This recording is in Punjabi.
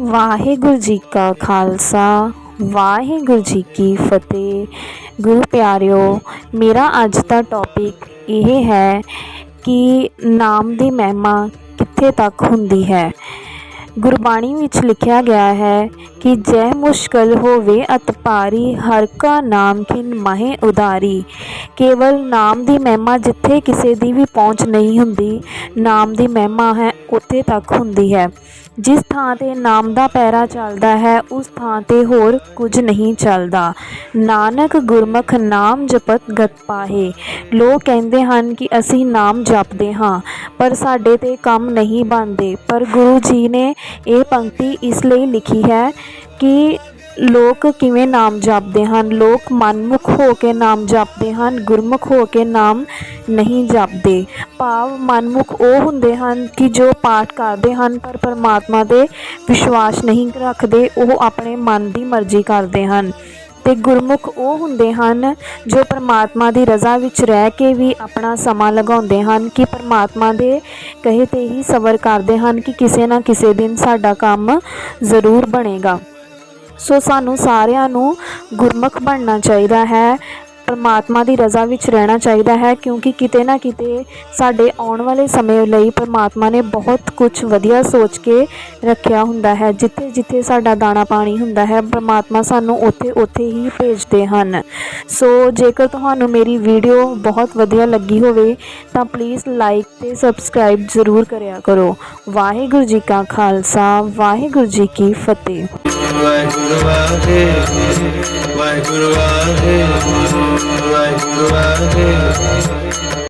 ਵਾਹਿਗੁਰੂ ਜੀ ਕਾ ਖਾਲਸਾ, ਵਾਹਿਗੁਰੂ ਜੀ ਕੀ ਫਤਿਹ। ਗੁਰੂ ਪਿਆਰਿਓ, ਮੇਰਾ ਅੱਜ ਦਾ ਟੌਪਿਕ ਇਹ ਹੈ ਕਿ ਨਾਮ ਦੀ ਮਹਿਮਾ ਕਿੱਥੇ ਤੱਕ ਹੁੰਦੀ ਹੈ? ਗੁਰਬਾਣੀ ਵਿੱਚ ਲਿਖਿਆ ਗਿਆ ਹੈ ਕਿ ਜੈ ਮੁਸ਼ਕਲ ਹੋਵੇ ਅਤ ਭਾਰੀ, ਹਰ ਕਾ ਨਾਮ ਖਿਨ ਮਹੇ ਉਦਾਰੀ ਕੇਵਲ ਨਾਮ ਦੀ ਮਹਿਮਾ ਜਿੱਥੇ ਕਿਸੇ ਦੀ ਵੀ ਪਹੁੰਚ ਨਹੀਂ ਹੁੰਦੀ, ਨਾਮ ਦੀ ਮਹਿਮਾ ਹੈ ਉੱਥੇ ਤੱਕ ਹੁੰਦੀ ਹੈ। ਜਿਸ ਥਾਂ ਤੇ ਨਾਮ ਦਾ ਪੈਰਾ ਚੱਲਦਾ ਹੈ, ਉਸ ਥਾਂ ਤੇ ਹੋਰ ਕੁਝ ਨਹੀਂ ਚੱਲਦਾ। ਨਾਨਕ ਗੁਰਮੁਖ ਨਾਮ ਜਪਤ ਗਤ ਪਾਹੇ। ਲੋਕ ਕਹਿੰਦੇ ਹਨ ਕਿ ਅਸੀਂ ਨਾਮ ਜਪਦੇ ਹਾਂ, ਪਰ ਸਾਡੇ ਤੇ ਕੰਮ ਨਹੀਂ ਬਣਦੇ। ਪਰ ਗੁਰੂ ਜੀ ਨੇ ਇਹ ਪੰਕਤੀ ਇਸ ਲਈ ਲਿਖੀ ਹੈ ਕਿ ਲੋਕ ਕਿਵੇਂ ਨਾਮ ਜਪਦੇ ਹਨ? ਲੋਕ ਮਨਮੁਖ ਹੋ ਕੇ ਨਾਮ ਜਪਦੇ ਹਨ, ਗੁਰਮੁਖ ਹੋ ਕੇ ਨਾਮ ਨਹੀਂ ਜਪਦੇ। ਭਾਵ ਮਨਮੁਖ ਉਹ ਹੁੰਦੇ ਹਨ ਕਿ ਜੋ ਪਾਠ ਕਰਦੇ ਹਨ ਪਰ ਪਰਮਾਤਮਾ ਦੇ ਵਿਸ਼ਵਾਸ ਨਹੀਂ ਰੱਖਦੇ, ਉਹ ਆਪਣੇ ਮਨ ਦੀ ਮਰਜ਼ੀ ਕਰਦੇ ਹਨ। ਤੇ ਗੁਰਮੁਖ ਉਹ ਹੁੰਦੇ ਹਨ ਜੋ ਪਰਮਾਤਮਾ ਦੀ ਰਜ਼ਾ ਵਿੱਚ ਰਹਿ ਕੇ ਵੀ ਆਪਣਾ ਸਮਾਂ ਲਗਾਉਂਦੇ ਹਨ, ਕਿ ਪਰਮਾਤਮਾ ਦੇ ਕਹੇ ਤੇ ਹੀ ਸਬਰ ਕਰਦੇ ਹਨ ਕਿ ਕਿਸੇ ਨਾ ਕਿਸੇ ਦਿਨ ਸਾਡਾ ਕੰਮ ਜ਼ਰੂਰ ਬਣੇਗਾ। ਸੋ ਸਾਨੂੰ ਸਾਰਿਆਂ ਨੂੰ ਗੁਰਮੁਖ ਬਣਨਾ ਚਾਹੀਦਾ ਹੈ। ਪਰਮਾਤਮਾ ਦੀ ਰਜ਼ਾ ਵਿੱਚ ਰਹਿਣਾ ਚਾਹੀਦਾ ਹੈ, ਕਿਉਂਕਿ ਕਿਤੇ ਨਾ ਕਿਤੇ ਸਾਡੇ ਆਉਣ ਵਾਲੇ ਸਮੇਂ ਲਈ ਪਰਮਾਤਮਾ ਨੇ ਬਹੁਤ ਕੁਝ ਵਧੀਆ ਸੋਚ ਕੇ ਰੱਖਿਆ ਹੁੰਦਾ ਹੈ। ਜਿੱਥੇ ਜਿੱਥੇ ਸਾਡਾ ਦਾਣਾ ਪਾਣੀ ਹੁੰਦਾ ਹੈ, ਪਰਮਾਤਮਾ ਸਾਨੂੰ ਉੱਥੇ ਉੱਥੇ ਹੀ ਭੇਜਦੇ ਹਨ। ਸੋ ਜੇਕਰ ਤੁਹਾਨੂੰ ਮੇਰੀ ਵੀਡੀਓ ਬਹੁਤ ਵਧੀਆ ਲੱਗੀ ਹੋਵੇ, ਤਾਂ ਪਲੀਜ਼ ਲਾਈਕ ਤੇ ਸਬਸਕ੍ਰਾਈਬ ਜ਼ਰੂਰ ਕਰਿਆ ਕਰੋ। ਵਾਹਿਗੁਰੂ ਜੀ ਕਾ ਖਾਲਸਾ, ਵਾਹਿਗੁਰੂ ਜੀ ਕੀ ਫਤਿਹ। ਵਾਹਿਗੁਰੂ ਵਾਹਿਗੁਰੂ ਵਾਹਿਗੁਰੂ ਵਾਹਿਗੁਰੂ। ਵਾਹਿਗੁਰੂ ਵਾਹਿਗੁਰੂ